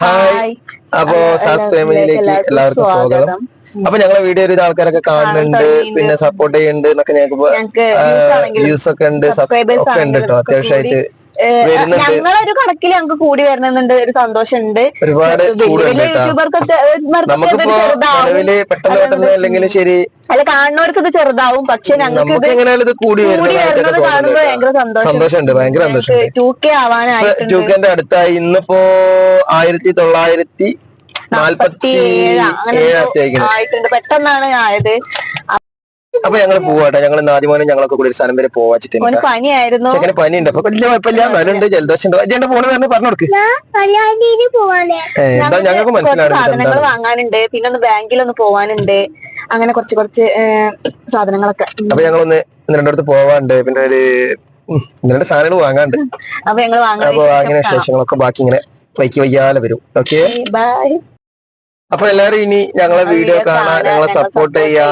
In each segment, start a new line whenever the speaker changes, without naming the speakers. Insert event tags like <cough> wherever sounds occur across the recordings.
Hi അപ്പോ സാസ് ഫാമിലിയിലേക്ക് എല്ലാവർക്കും സ്വാഗതം അപ്പൊ ഞങ്ങളെ വീഡിയോ ഒരു ആൾക്കാരൊക്കെ കാണുന്നുണ്ട്. പിന്നെ സപ്പോർട്ട് ചെയ്യുന്നുണ്ട് എന്നൊക്കെ ഞങ്ങൾക്ക് വ്യൂസ് ഒക്കെ ഉണ്ട് ഒക്കെ ഉണ്ട് കേട്ടോ അത്യാവശ്യമായിട്ട്.
ഞങ്ങളൊരു കണക്കിൽ ഞങ്ങൾക്ക് കൂടി വരണമെന്നുണ്ട് ഒരു സന്തോഷമുണ്ട്.
ഒരുപാട്
യൂട്യൂബർക്കൊക്കെ
ശരി.
അല്ല കാണുന്നവർക്ക് ഇത് ചെറുതാവും പക്ഷെ ഞങ്ങൾക്ക് ഇത്
കൂടി
വരുന്നത് കാണുമ്പോൾ ഭയങ്കര
സന്തോഷമുണ്ട് ഭയങ്കര സന്തോഷം
ടു കെ ആവാനായിട്ടുണ്ട്.
ടൂക്കന്റെ അടുത്തായി ഇന്നിപ്പോ ആയിരത്തി തൊള്ളായിരത്തി നാല്പത്തി
ഏഴ് അങ്ങനെ ആയിട്ടുണ്ട്. പെട്ടെന്നാണ് ആയത്.
അപ്പൊ ഞങ്ങൾ പോവാട്ടെ. ഞങ്ങൾ ആദ്യമാനും ഞങ്ങളൊക്കെ കൂടി ഒരു സ്ഥലം വരെ പോവാച്ചിട്ടുണ്ട്
പനിയായിരുന്നു.
ചെക്കന് പനിയുണ്ട്. അപ്പൊ വലിയ കുഴപ്പമില്ല. മരുണ്ട് ജലദോഷം ഉണ്ട്. അജന്റെ ഫോണ് തന്നെ പറഞ്ഞു കൊടുക്ക്. എന്താ ഞങ്ങൾക്ക് എന്താണ്
വാങ്ങാനുണ്ട്. പിന്നെ ഒന്ന് ബാങ്കിൽ ഒന്ന് പോവാനുണ്ട്. അങ്ങനെ കുറച്ച് കുറച്ച് സാധനങ്ങളൊക്കെ.
അപ്പൊ ഞങ്ങളൊന്ന് ഒന്ന് രണ്ടിടത്ത് പോവാണ്ട്. പിന്നെ ഒരു രണ്ട് സാധനങ്ങൾ വാങ്ങാണ്ട്.
അപ്പൊ ഞങ്ങൾ വാങ്ങാൻ
വാങ്ങിയ ശേഷങ്ങളൊക്കെ ബാക്കി ഇങ്ങനെ വൈക്കി വയ്യാലെ വരും. Okay
bye.
അപ്പൊ എല്ലാരും ഇനി ഞങ്ങളെ വീഡിയോ കാണാൻ ഞങ്ങളെ സപ്പോർട്ട് ചെയ്യാ.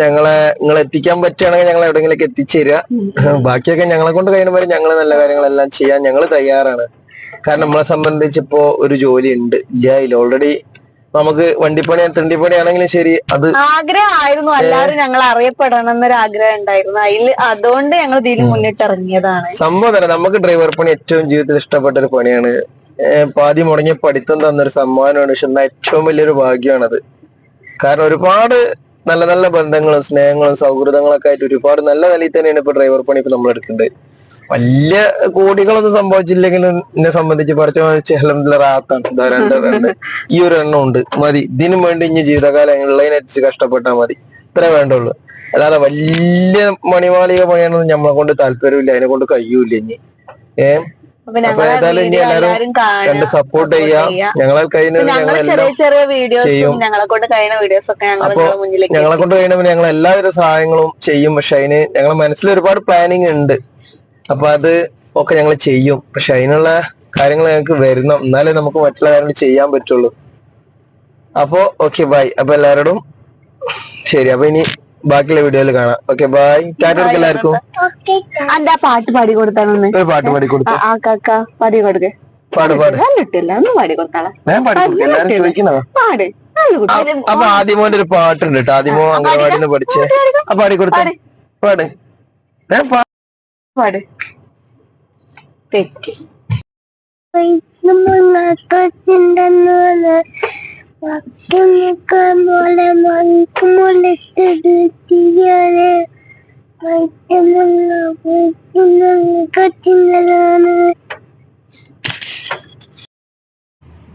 ഞങ്ങളെ നിങ്ങൾ എത്തിക്കാൻ പറ്റുകയാണെങ്കിൽ ഞങ്ങൾ എവിടെയെങ്കിലൊക്കെ എത്തിച്ചേരുക <clears throat> ബാക്കിയൊക്കെ ഞങ്ങളെ കൊണ്ട് കഴിയുന്ന പോലെ ഞങ്ങൾ നല്ല കാര്യങ്ങളെല്ലാം ചെയ്യാൻ ഞങ്ങൾ തയ്യാറാണ്. കാരണം നമ്മളെ സംബന്ധിച്ചിപ്പോ ഒരു ജോലി ഉണ്ട് ഇല്ല ഇല്ല. ഓൾറെഡി നമുക്ക് വണ്ടിപ്പണി തണ്ടിപ്പണി ആണെങ്കിലും ശരി അത്
ആഗ്രഹമായിരുന്നു. എല്ലാവരും ഞങ്ങൾ അറിയപ്പെടണം എന്നൊരു ആഗ്രഹം ഉണ്ടായിരുന്നു. അതിൽ അതുകൊണ്ട് ഞങ്ങൾ ഇതിൽ മുന്നിട്ടിറങ്ങിയതാണ്.
സംഭവം തന്നെ നമുക്ക് ഡ്രൈവർ പണി ഏറ്റവും ജീവിതത്തിൽ ഇഷ്ടപ്പെട്ട ഒരു പണിയാണ് പാതി മുടങ്ങിയ പഠിത്തം തന്നൊരു സമ്മാനമാണ്. പക്ഷെ എന്നാൽ ഏറ്റവും വലിയൊരു ഭാഗ്യമാണത്. കാരണം ഒരുപാട് നല്ല നല്ല ബന്ധങ്ങളും സ്നേഹങ്ങളും സൗഹൃദങ്ങളൊക്കെ ആയിട്ട് ഒരുപാട് നല്ല നിലയിൽ തന്നെയാണ് ഇപ്പൊ ഡ്രൈവർ പണി ഇപ്പൊ നമ്മൾ എടുക്കുന്നത്. വലിയ കോടികളൊന്നും സംഭവിച്ചില്ലെങ്കിലും എന്നെ സംബന്ധിച്ച് പറഞ്ഞു അലഹമില്ല റാത്താണ്. രണ്ട് രണ്ട്. ഈ ഒരു എണ്ണം ഉണ്ട്. മതി. ഇതിനു വേണ്ടി ഇനി ജീവിതകാലം ഉള്ളതിനനുസരിച്ച് കഷ്ടപ്പെട്ടാൽ മതി. ഇത്ര വേണ്ടുള്ളൂ. അല്ലാതെ വലിയ മണിമാളിക പണിയാണെന്ന് നമ്മളെ കൊണ്ട് താല്പര്യമില്ല. അതിനെ കൊണ്ട് കഴിയൂല ഇനി. ഏഹ്
അപ്പൊ
ഏതായാലും ഇനി കണ്ട് സപ്പോർട്ട് ചെയ്യാം. ഞങ്ങളെ
ഞങ്ങൾ ചെറിയ ചെറിയ വീഡിയോസും. ഞങ്ങളെ കൊണ്ട് കഴിയുന്ന വീഡിയോസ് ഒക്കെ
അപ്പൊ ഞങ്ങളെ കൊണ്ട് ഞങ്ങൾ എല്ലാവിധ സഹായങ്ങളും ചെയ്യും. പക്ഷെ അതിന് ഞങ്ങളെ മനസ്സിൽ ഒരുപാട് പ്ലാനിങ് ഉണ്ട്. അപ്പൊ അത് ഒക്കെ ഞങ്ങൾ ചെയ്യും. പക്ഷെ അതിനുള്ള കാര്യങ്ങൾ ഞങ്ങൾക്ക് വരണം എന്നാലേ നമുക്ക് മറ്റുള്ള കാര്യങ്ങൾ ചെയ്യാൻ പറ്റുള്ളൂ. അപ്പോ ഓക്കെ ബൈ അപ്പൊ എല്ലാവരോടും ശരി. അപ്പൊ ഇനി ബാക്കിയുള്ള വീഡിയോയിൽ കാണാം. ഓക്കെ ബൈ ടാറ്റ കൊടുക്ക് എല്ലാവർക്കും.
എന്താ പാട്ട് പാടി കൊടുത്താണെന്ന്
ഒരു പാട്ട് പാടി കൊടുത്തു?
ആ കാക്ക പാടി കൊടുക്ക്.
പാട് പാട്.
കണ്ടിട്ടില്ല ഒന്ന് പാടി കൊടുത്താളെ.
ഞാൻ പാടി കൊടുക്കാം. എല്ലാവരും ചോദിക്കുന്നതാ.
പാട്.
അപ്പൊ ആദ്യമോന്റെ ഒരു പാട്ടുണ്ട് കേട്ടോ ആദ്യമോ അംഗനവാടിന്ന് പഠിച്ചേ. ആ പാടി കൊടുത്തേ. പാട്. ഞാൻ
പാട്. തെറ്റി.
നമ്മൾ പോലെ മണിക്കുമുളത്തിയാണ് വൈറ്റമുള്ള കൊച്ചിണ്ടതാണ്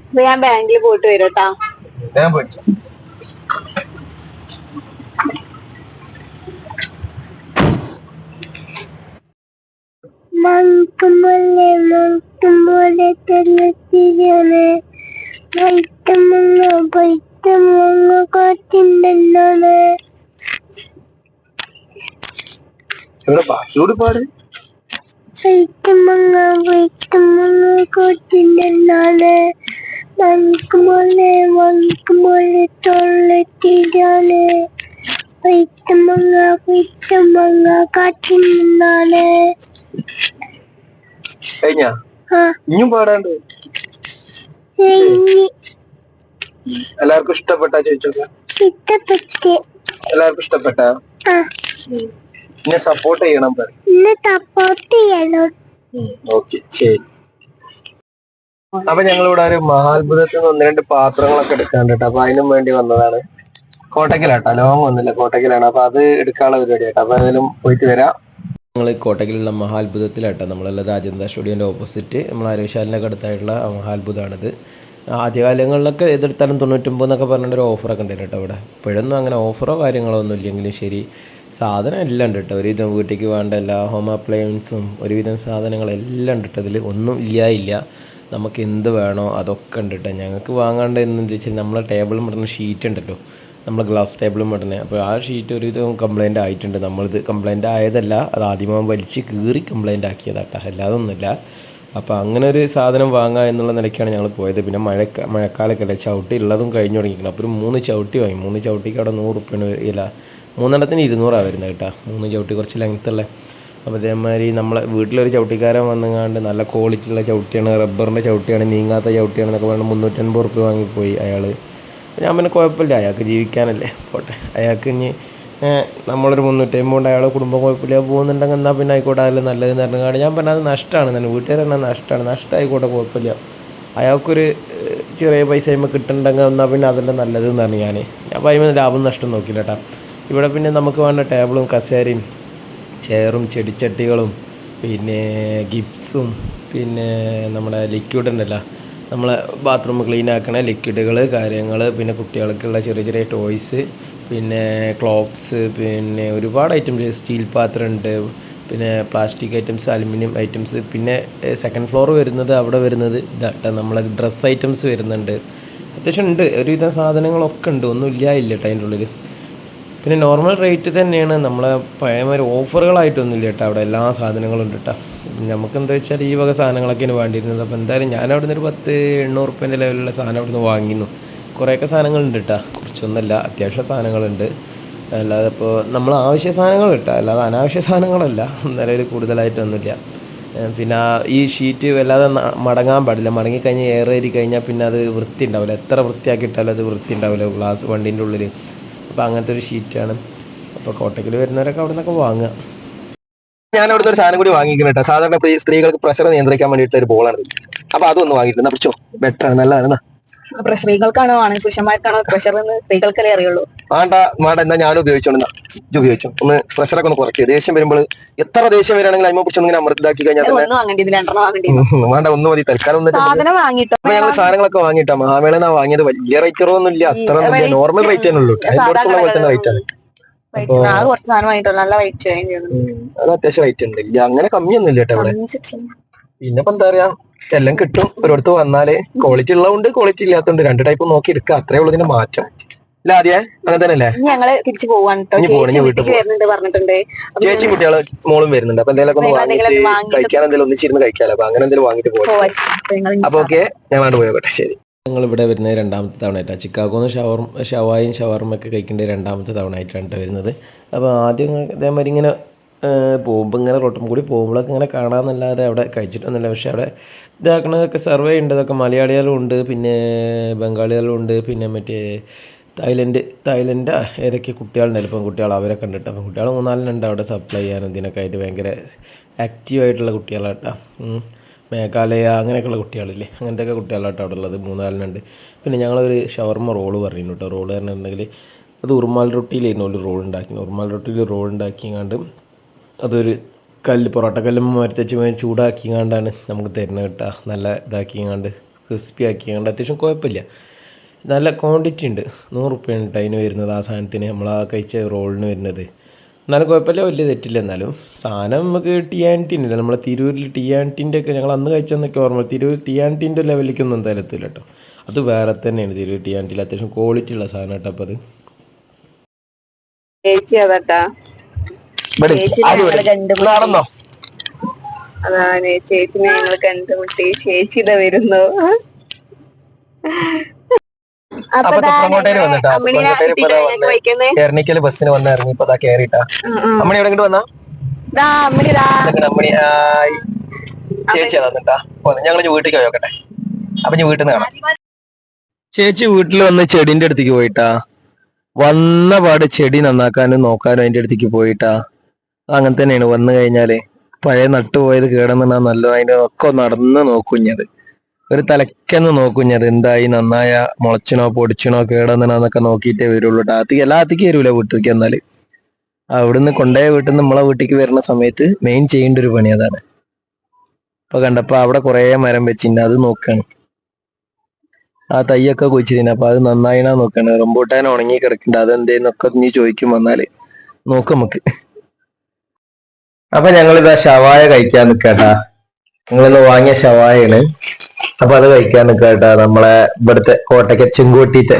അപ്പൊ ഞാൻ ബാങ്കിൽ പോയിട്ട് വരും. കേട്ടാ
ഞാൻ പഠിച്ചു
മണിക്കുമുള്ള മണിക്കുമുള്ള തെല്ലത്തിയാണ് വൈറ്റമുള്ള വൈറ്റമുള്ള കൊച്ചിണ്ടെന്നാണ്.
ഇവിടെ ബാക്കിയോട് പാട്?
വൈറ്റമുള്ള വൈറ്റമുള്ള കൊച്ചിണ്ടെന്നാണ്. മണിക്കുമുള്ള മണിക്കുമുള്ള തൊള്ളത്തിലാണ്. വൈറ്റമുള്ള വൈറ്റമുള്ള കാറ്റിന്നാണ്
കഴിഞ്ഞാ?
ആ.
ഇനിയും പാടാണ്ട്. എല്ലാവർക്കും ഇഷ്ടപ്പെട്ട ചോദിച്ചോക്ക? എല്ലാവർക്കും ഇഷ്ടപ്പെട്ട? എന്നെ സപ്പോർട്ട് ചെയ്യണം
സപ്പോർട്ട് ചെയ്യണം.
ഓക്കെ ശരി. അപ്പൊ ഞങ്ങളിവിടെ ഒരു മഹാത്ഭുതത്തിൽ നിന്ന് ഒന്ന് രണ്ട് പാത്രങ്ങളൊക്കെ എടുക്കാണ്ട് കേട്ടോ. അപ്പൊ അതിനും വേണ്ടി വന്നതാണ്. കോട്ടക്കലാട്ടോ. ലോങ് ഒന്നുമില്ല കോട്ടക്കലാണ്. അപ്പൊ അത് എടുക്കാനുള്ള പരിപാടി കേട്ടോ അപ്പൊ ഏതായാലും പോയിട്ട് വരാം.
ഞങ്ങൾ കോട്ടയ്ക്കലുള്ള മഹാത്ഭുതത്തിലാട്ടോ. നമ്മളല്ല രാജേന്ദ്ര സ്റ്റുഡിയോന്റെ ഓപ്പോസിറ്റ് നമ്മൾ ഒക്കെ അടുത്തായിട്ടുള്ള മഹാത്ഭുതമാണിത് ആദ്യകാലങ്ങളിലൊക്കെ ഏതെടുത്താലും തൊണ്ണൂറ്റൊമ്പത് എന്നൊക്കെ പറഞ്ഞിട്ട് ഒരു ഓഫറൊക്കെ ഉണ്ടായിരുന്നു കേട്ടോ ഇവിടെ ഇപ്പോഴൊന്നും അങ്ങനെ ഓഫറോ കാര്യങ്ങളോ ഒന്നും ഇല്ലെങ്കിലും ശരി. സാധനം എല്ലാം ഉണ്ട് കേട്ടോ ഒരുവിധം വീട്ടിലേക്ക് വേണ്ട എല്ലാ ഹോം അപ്ലയൻസും ഒരുവിധം സാധനങ്ങളെല്ലാം ഉണ്ട് കേട്ടോ ഇതിൽ ഒന്നും ഇല്ല ഇല്ല. നമുക്ക് എന്ത് വേണോ അതൊക്കെ ഉണ്ട് കേട്ടോ ഞങ്ങൾക്ക് വാങ്ങേണ്ട എന്ന് വെച്ചാൽ നമ്മളെ ടേബിളും പറഞ്ഞ ഷീറ്റ് ഉണ്ടല്ലോ. നമ്മൾ ഗ്ലാസ് ടേബിളും ഇടുന്നത് അപ്പോൾ ആ ഷീറ്റ് ഒരു ഇത് കംപ്ലൈന്റ് ആയിട്ടുണ്ട്. നമ്മളിത് കംപ്ലൈന്റ് ആയതല്ല അത് ആദ്യമാവും വലിച്ച് കീറി കംപ്ലൈന്റ് ആക്കിയതാട്ടോ. അല്ലാതെ ഒന്നുമില്ല അപ്പോൾ അങ്ങനെ ഒരു സാധനം വാങ്ങുക എന്നുള്ള നിലയ്ക്കാണ് ഞങ്ങൾ പോയത്. പിന്നെ മഴ മഴക്കാലൊക്കെ അല്ലേ? ചവിട്ടി ഉള്ളതും കഴിഞ്ഞു തുടങ്ങിയിരിക്കണം അപ്പോൾ ഒരു മൂന്ന് ചവിട്ടി വാങ്ങി. മൂന്ന് ചവിട്ടിക്ക് അവിടെ നൂറ് റുപ്യാണ് ഇല്ല മൂന്നെണ്ണത്തിന് ഇരുന്നൂറാണ് വരുന്നത് കേട്ടോ. മൂന്ന് ചവിട്ടി കുറച്ച് ലെങ്ത്തുള്ള അപ്പോൾ അതേമാതിരി നമ്മളെ വീട്ടിലൊരു ചവിട്ടിക്കാരൻ വന്നുകൊണ്ട് നല്ല ക്വാളിറ്റിയുള്ള ചവിട്ടിയാണ്. റബ്ബറിന്റെ ചവിട്ടിയാണ്. നീങ്ങാത്ത ചവിട്ടിയാണെന്നൊക്കെ പറഞ്ഞ് മുന്നൂറ്റൻപത് റുപ്യ വാങ്ങിപ്പോയി അയാൾ ഞാൻ പിന്നെ കുഴപ്പമില്ല. അയാൾക്ക് ജീവിക്കാനല്ലേ. പോട്ടെ. അയാൾക്ക് ഇനി നമ്മളൊരു മുന്നൂറ്റമ്പത് കൊണ്ട് അയാളെ കുടുംബം കുഴപ്പമില്ല. പോകുന്നുണ്ടെങ്കിൽ എന്നാൽ പിന്നെ ആയിക്കോട്ടെ. അതിൽ നല്ലതെന്ന് പറഞ്ഞാൽ ഞാൻ പറഞ്ഞത് നഷ്ടമാണ്. തന്നെ വീട്ടുകാർ തന്നെ നഷ്ടമാണ്. നഷ്ടമായിക്കോട്ടെ കുഴപ്പമില്ല. അയാൾക്കൊരു ചെറിയ പൈസ കഴിയുമ്പോൾ കിട്ടുന്നുണ്ടെങ്കിൽ എന്നാൽ പിന്നെ അതെല്ലാം നല്ലതെന്ന് പറഞ്ഞു ഞാൻ ഞാൻ പറയുമ്പോൾ ലാഭം നഷ്ടം നോക്കില്ല കേട്ടോ. ഇവിടെ പിന്നെ നമുക്ക് വേണ്ട ടേബിളും കസേരയും ചെയറും ചെടിച്ചട്ടികളും പിന്നെ ഗിപ്സും പിന്നെ നമ്മുടെ ലിക്വിഡ് ഉണ്ടല്ലോ. നമ്മളെ ബാത്റൂം ക്ലീൻ ആക്കണ ലിക്വിഡുകൾ കാര്യങ്ങൾ പിന്നെ കുട്ടികൾക്കുള്ള ചെറിയ ചെറിയ ടോയ്സ് പിന്നെ ക്ലോക്സ് പിന്നെ ഒരുപാട് ഐറ്റംസ് സ്റ്റീൽ പാത്രം ഉണ്ട് പിന്നെ പ്ലാസ്റ്റിക് ഐറ്റംസ് അലുമിനിയം ഐറ്റംസ് പിന്നെ സെക്കൻഡ് ഫ്ലോർ വരുന്നത് അവിടെ വരുന്നത് ഇതാട്ട നമ്മളെ ഡ്രസ്സ് ഐറ്റംസ് വരുന്നുണ്ട്. അത്യാവശ്യം ഉണ്ട്. ഒരുവിധം സാധനങ്ങളൊക്കെ ഉണ്ട്. ഒന്നും ഇല്ല ഇല്ല അതിന്റെ ഉള്ളിൽ പിന്നെ നോർമൽ റേറ്റ് തന്നെയാണ്. നമ്മളെ പഴയമാതിരി ഓഫറുകളായിട്ടൊന്നുമില്ല കേട്ടോ അവിടെ എല്ലാ സാധനങ്ങളും ഉണ്ട് കേട്ടോ. നമുക്ക് എന്താ വെച്ചാൽ ഈ വക സാധനങ്ങളൊക്കെയാണ് വേണ്ടിയിരുന്നത്. അപ്പോൾ എന്തായാലും ഞാൻ അവിടെ നിന്ന് ഒരു പത്ത് എണ്ണൂറ് റുപ്യന്റെ ലെവലിലുള്ള സാധനം അവിടെ നിന്ന് വാങ്ങിയിരുന്നു കുറേയൊക്കെ സാധനങ്ങളുണ്ട് കേട്ടോ. കുറച്ചൊന്നുമല്ല അത്യാവശ്യ സാധനങ്ങളുണ്ട്. അല്ലാതെ ഇപ്പോൾ നമ്മൾ ആവശ്യ സാധനങ്ങൾ കിട്ടുക അല്ലാതെ അനാവശ്യ സാധനങ്ങളല്ല. നിലവിൽ കൂടുതലായിട്ടൊന്നുമില്ല. പിന്നെ ഈ ഷീറ്റ് വല്ലാതെ മടങ്ങാൻ പാടില്ല. മടങ്ങിക്കഴിഞ്ഞാൽ ഏറെ കഴിഞ്ഞാൽ പിന്നെ അത് വൃത്തി ഉണ്ടാവില്ല എത്ര വൃത്തിയാക്കിയിട്ടാലും അത് വൃത്തി ഉണ്ടാവില്ല ഗ്ലാസ് വണ്ടീന്റെ ഉള്ളിൽ അപ്പോൾ അങ്ങനത്തെ ഒരു ഷീറ്റാണ് അപ്പോൾ കോട്ടയ്ക്കൽ വരുന്നവരൊക്കെ അവിടെ നിന്നൊക്കെ വാങ്ങുക.
ഞാൻ അവിടുത്തെ ഒരു സാധനം കൂടി വാങ്ങിക്കണം കേട്ടോ. സാധാരണ സ്ത്രീകൾക്ക് പ്രഷർ നിയന്ത്രിക്കാൻ വേണ്ടിയിട്ടുള്ള ഒരു ബോളാണ് അപ്പൊ അതൊന്ന് വാങ്ങിയിട്ടുണ്ട് പിടിച്ചോ. ആണ്. നല്ലതാണ്.
സ്ത്രീകൾക്കാണോ ആണ് പുരുഷന്മാർക്കാണോ പ്രഷർ എന്ന് സ്ത്രീകൾക്കല്ലേ അറിയുള്ളൂ.
വേണ്ട വേണ്ട എന്താ ഞാനും ഉപയോഗിച്ചോണ്ട്. ഇജ്ജ് ഉപയോഗിച്ചോ? ഒന്ന് പ്രഷറൊക്കെ ഒന്ന് കുറയ്ക്കുക ദേഷ്യം വരുമ്പോൾ എത്ര ദേഷ്യം വരികയാണെങ്കിൽ അതിനെ പിടിച്ചൊന്ന് ഇങ്ങനെ അമൃതാക്കി കഴിഞ്ഞാൽ
ഒന്നും
വേണ്ട ഒന്ന് മതി. തൽക്കാലം ഒന്ന്
വാങ്ങിട്ടോ.
ഞങ്ങൾ സാധനങ്ങളൊക്കെ വാങ്ങിയിട്ടാ. മഹാമേള വാങ്ങിയത്. വലിയ റേറ്ററൊന്നും ഇല്ല. അത്ര നോർമൽ റേറ്റ് തന്നെ ഉള്ളൂ. പോലെ തന്നെ റേറ്റ് ആണ്. അത് അത്യാവശ്യം റേറ്റ് ഉണ്ട് ഇല്ല അങ്ങനെ കമ്മിയൊന്നും ഇല്ല കേട്ടോ ഇവിടെ. പിന്നെ എന്താ പറയാ? എല്ലാം കിട്ടും. ഒരിടത്ത് വന്നാൽ ക്വാളിറ്റി ഉള്ളതുകൊണ്ട് ക്വാളിറ്റി ഇല്ലാത്തതുകൊണ്ട് രണ്ട് ടൈപ്പ് നോക്കി എടുക്കുക അത്രേ ഉള്ളൂ ഇതിന്റെ മാറ്റം. ഇല്ല ആദ്യേ അങ്ങനെ തന്നെ അല്ലേ
ഞങ്ങൾ തിരിച്ചു പോവാണ് ചേച്ചി
കുട്ടികൾ മോളും വരുന്നുണ്ട്. അപ്പൊ എന്തെങ്കിലും വാങ്ങിയിട്ട് കഴിക്കാൻ എന്തെങ്കിലും ഒന്നിച്ചിരുന്ന് കഴിക്കാലോ. അപ്പൊ അങ്ങനെ എന്തെങ്കിലും വാങ്ങിട്ട് പോകാം
പോവാ അപ്പൊ
ഓക്കെ ഞാൻ വേണ്ട പോയോട്ടെ ശരി.
ഞങ്ങൾ ഇവിടെ വരുന്നത് രണ്ടാമത്തെ തവണ ആയിട്ടാണ് ചിക്കാഗോന്ന് ഷവർ ഷവായും ഷവർമൊക്കെ കഴിക്കേണ്ട രണ്ടാമത്തെ തവണ ആയിട്ടാണ് വരുന്നത്. അപ്പോൾ ആദ്യം അതേമാതിരി ഇതേമാതിരി ഇങ്ങനെ പോകുമ്പോൾ ഇങ്ങനെ റോട്ടും കൂടി പോകുമ്പോഴൊക്കെ ഇങ്ങനെ കാണാമെന്നല്ലാതെ അവിടെ കഴിച്ചിട്ടൊന്നുമില്ല. പക്ഷേ അവിടെ ഇതാക്കണതൊക്കെ സർവേ ഉണ്ട്. അതൊക്കെ മലയാളികളും ഉണ്ട്. പിന്നെ ബംഗാളികളും ഉണ്ട്. പിന്നെ മറ്റേ തായ്ലൻഡ് തായ്ലൻഡ് ഏതൊക്കെ കുട്ടികളുണ്ടല്ലോ ഇപ്പം കുട്ടികൾ അവരെ കണ്ടിട്ട്. അപ്പം കുട്ടികൾ മൂന്നാലിനുണ്ട് അവിടെ സപ്ലൈ ചെയ്യാനും ഇതിനൊക്കെ ആയിട്ട് ഭയങ്കര ആക്റ്റീവായിട്ടുള്ള കുട്ടികളാട്ടാ. മേഘാലയ അങ്ങനെയൊക്കെയുള്ള കുട്ടികളില്ലേ? അങ്ങനത്തെയൊക്കെ കുട്ടികളാട്ടോ അവിടെ ഉള്ളത്. മൂന്നാലിനുണ്ട് പിന്നെ ഞങ്ങളൊരു ഷവർമ റോൾ പറഞ്ഞു കേട്ടോ. റോൾ പറഞ്ഞിട്ടുണ്ടെങ്കിൽ അത് ഉറുമാൽ റൊട്ടിയിലായിരുന്നു. ഒരു റോൾ ഉണ്ടാക്കി ഉറുമാൽ റൊട്ടിയിൽ റോൾ ഉണ്ടാക്കിങ്ങാണ്ട് അതൊരു കല്ല് പൊറോട്ട കല്ല് മരത്തച്ച് കണ്ടാണ് നമുക്ക് തരുന്നത് കേട്ടോ. നല്ല ഇതാക്കി കണ്ട് ക്രിസ്പി ആക്കി കണ്ട് അത്യാവശ്യം കുഴപ്പമില്ല. നല്ല ക്വാണ്ടിറ്റി ഉണ്ട്. നൂറ് റുപ്യാണ് കേട്ടോ അതിന് വരുന്നത് ആ സാധനത്തിന്. നമ്മൾ ആ കഴിച്ച റോളിന് വരുന്നത്. എന്നാലും കുഴപ്പമില്ല വലിയ തെറ്റില്ല. എന്നാലും സാധനം നമുക്ക് ടി ആൻ ടി ഉണ്ടല്ലോ നമ്മളെ തിരൂരിൽ ടി ആൻ ടിന്റെ ഒക്കെ ഞങ്ങൾ അന്ന് കഴിച്ചെന്നൊക്കെ ഓർമ്മ. തിരൂർ ടി ആൻ ടിന്റെ ലെവലിലേക്കൊന്നും എന്തായാലും എത്തില്ല കേട്ടോ. അത് വേറെ തന്നെയാണ് തിരൂർ ടി ആൻ ടിയിൽ അത്യാവശ്യം ക്വാളിറ്റി ഉള്ള സാധനം കേട്ടോ അപ്പോൾ അത്.
ചേച്ചി
നടന്നോ
അതാണ് ചേച്ചിനെ ഞങ്ങൾ കണ്ടുമുട്ടി ചേച്ചി ഇതാ വരുന്നു.
എറണിക്കൽ ബസ്സിന് വന്ന് ഇറങ്ങി ഇപ്പൊ കേറിട്ടാ. അമ്മണി എവിടെ വന്നാ?
അമ്മിണി
ചേച്ചി തന്നിട്ടാ ഞങ്ങൾ വീട്ടിലേക്ക് പോയോക്കട്ടെ അപ്പൊ ഞാൻ വീട്ടിൽ നിന്ന് കാണാം. ചേച്ചി വീട്ടിൽ വന്ന് ചെടിന്റെ അടുത്തേക്ക് പോയിട്ടാ. വന്ന പാട് ചെടി നന്നാക്കാനും നോക്കാനും അതിന്റെ അടുത്തേക്ക് പോയിട്ടാ. അങ്ങനെ തന്നെയാണ്. വന്നു കഴിഞ്ഞാൽ പഴയ നട്ടുപോയത് കേടെന്നാ നല്ലത്. അതിന്റെ ഒക്കെ നടന്ന് നോക്കുഞ്ഞത്. ഒരു തലക്കെന്ന് നോക്കുഞ്ഞത്. എന്തായി? നന്നായ മുളച്ചിനോ പൊടിച്ചിനോ കേടെന്നാന്നൊക്കെ നോക്കിയിട്ടേ വരുള്ളൂ. ടാത്തിക്ക് എല്ലാത്തിക്ക് വരൂല വീട്ടിലേക്ക് എന്നാൽ അവിടുന്ന് കൊണ്ടേ വീട്ടിൽ നിന്ന് നമ്മളെ വീട്ടിലേക്ക് വരുന്ന സമയത്ത് മെയിൻ ചെയ്യേണ്ട ഒരു പണി അതാണ്. ഇപ്പൊ കണ്ടപ്പോ അവിടെ കുറേ മരം വെച്ചിട്ടുണ്ട് അത് നോക്കാണ്. ആ തൈയൊക്കെ കുഴിച്ചിരുന്നു അപ്പൊ അത് നന്നായിനാ നോക്കാണ്. റംബൂട്ടാൻ ഉണങ്ങി കിടക്കുന്നുണ്ട് അതെന്തേന്നൊക്കെ നീ ചോദിക്കും വന്നാൽ നോക്ക് നമുക്ക്. അപ്പൊ ഞങ്ങളിതാ ഷവായ കഴിക്കാൻ നിക്കാട്ടാ. നിങ്ങളിന്ന് വാങ്ങിയ ഷവായാണ് അപ്പൊ അത് കഴിക്കാൻ നിക്കാട്ടാ നമ്മളെ ഇവിടുത്തെ കോട്ടയ്ക്ക് ചെങ്കോട്ടിത്തെ.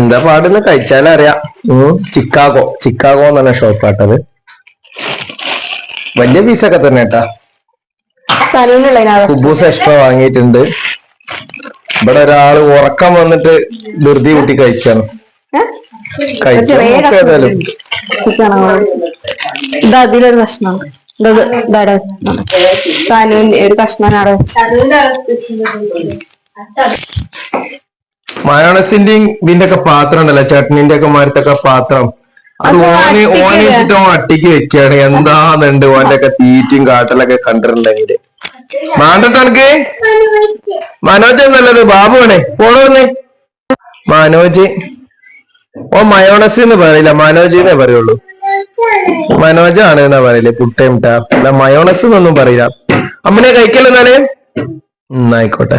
എന്താ പാടുന്ന് കഴിച്ചാലറിയാം അറിയാം. ചിക്കാഗോ. ചിക്കാഗോ എന്ന് പറഞ്ഞ ഷോപ്പാട്ടത്. വലിയ പീസൊക്കെ തന്നെ കേട്ടാ കുബൂസ എക്സ്ട്രാ വാങ്ങിയിട്ടുണ്ട്. ഇവിടെ ഒരാൾ ഉറക്കം വന്നിട്ട് ധൃതി കൂട്ടി കഴിക്കാണ്. കഴിച്ചാലും
ഇത് അതിലൊരു പ്രശ്നം ഇത് ഇതാടെ സാനുവിന്റെ ഒരു കഷ്ണം അവിടെ.
മയോണസിന്റെയും ഇതിന്റെ ഒക്കെ പാത്രം ഉണ്ടല്ലോ ചട്നിന്റെ ഒക്കെ മാരത്തൊക്കെ പാത്രം. അത് ഓനെ ഓനെ വെച്ചിട്ട് ഓൻ അട്ടിക്ക് വെക്കാണ്. എന്താന്നുണ്ട് ഓന്റെ ഒക്കെ തീറ്റും കാട്ടലൊക്കെ കണ്ടിട്ടുണ്ടെങ്കിൽ മാണ്ടട്ട് എനിക്ക് മനോജ് എന്നല്ലത് ബാബു ആണേ പോണോന്ന് മനോജ്. ഓ മയോണസ് എന്ന് പറയില്ല. മനോജ് എന്നേ പറയുള്ളൂ. മനോജാണ് എന്നാ പറയില്ല പുട്ടേമിട്ട അല്ല മയോണസ് എന്നൊന്നും പറയില്ല. അമ്മനെ കഴിക്കല്ലോ എന്നാലേ? ഉം, ആയിക്കോട്ടെ.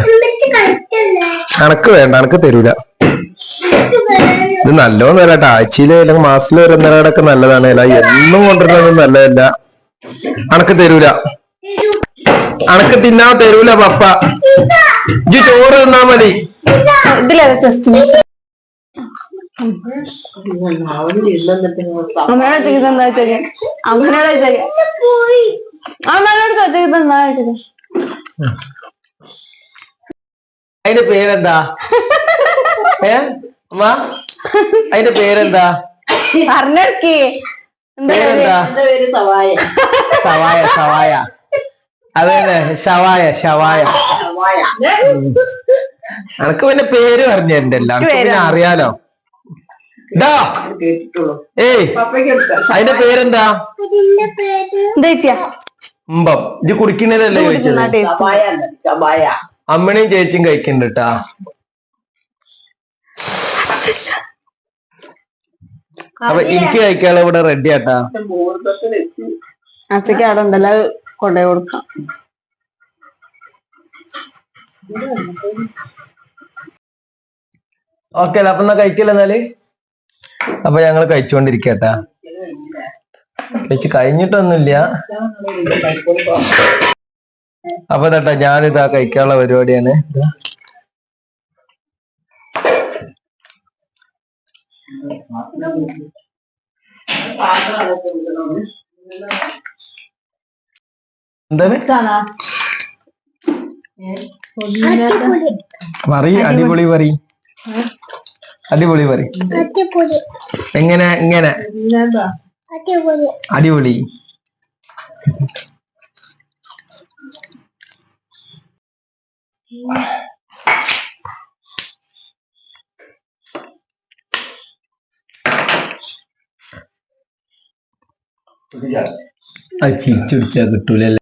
അനക്ക് വേണ്ട അനക്ക് തരൂല. ഇത് നല്ലോന്ന് വരാട്ടെ ആഴ്ചയിൽ അല്ലെങ്കിൽ മാസത്തിൽ ഒരു ഒന്നരാടൊക്കെ നല്ലതാണ്. അല്ല എന്നും കൊണ്ടുവരുന്നത് നല്ലതല്ല. അനക്ക് തരൂല. അനക്ക് തിന്നാ തരൂല പപ്പ. ഇജ്ജ് ചോറ് തിന്നാ മതി.
ഇതിലേതാ ടെസ്റ്റ് അമ്മയോട് അമ്മനോട് അമ്മനോട് ചോദിക്കുന്നത് എന്താ വെച്ചത്
അതിന്റെ പേരെന്താ? ഏ? അമ്മ അതിന്റെ പേരെന്താ?
പറഞ്ഞെടുക്കേ.
പേരെന്താ? സവായ. സവായ അതെ ശവായ ശവായ. ഷവായ അനക്ക് പിന്നെ പേര് പറഞ്ഞു എന്റെ എല്ലാം അറിയാലോ. അതിന്റെ പേരെന്താ?
ഇതിന്റെ പേര്
എന്താ ചേച്ചിയാ?
ഉമ്പം ഇത് കുടിക്കുന്നതല്ലേ
ടേസ്റ്റ്
അമ്മണിയും ചേച്ചിയും കഴിക്കുന്നുണ്ട് കേട്ടാ അപ്പൊ എനിക്ക് കഴിക്കാനുള്ള ഇവിടെ റെഡി ആട്ടാ
അച്ഛക്ക് അവിടെ ഉണ്ടല്ലോ കൊണ്ടുപോയി കൊടുക്കാം.
ഓക്കെ അപ്പൊ എന്നാ കഴിക്കില്ല എന്നാൽ? അപ്പൊ ഞങ്ങൾ കഴിച്ചുകൊണ്ടിരിക്കട്ടാ കഴിച്ച് കഴിഞ്ഞിട്ടൊന്നുമില്ല. അപ്പൊ തട്ടാ ഞാനിതാ കഴിക്കാനുള്ള പരിപാടിയാണ്. എന്താണ്? പറയ് അടിപൊളി പറയ്. അടിപൊളി പറ
അടിപൊളി.
എങ്ങനെ ഇങ്ങനെ?
അടിപൊളി.
അടിപൊളി. അത് ചിരിച്ചുടിച്ചാ കിട്ടൂലല്ലേ?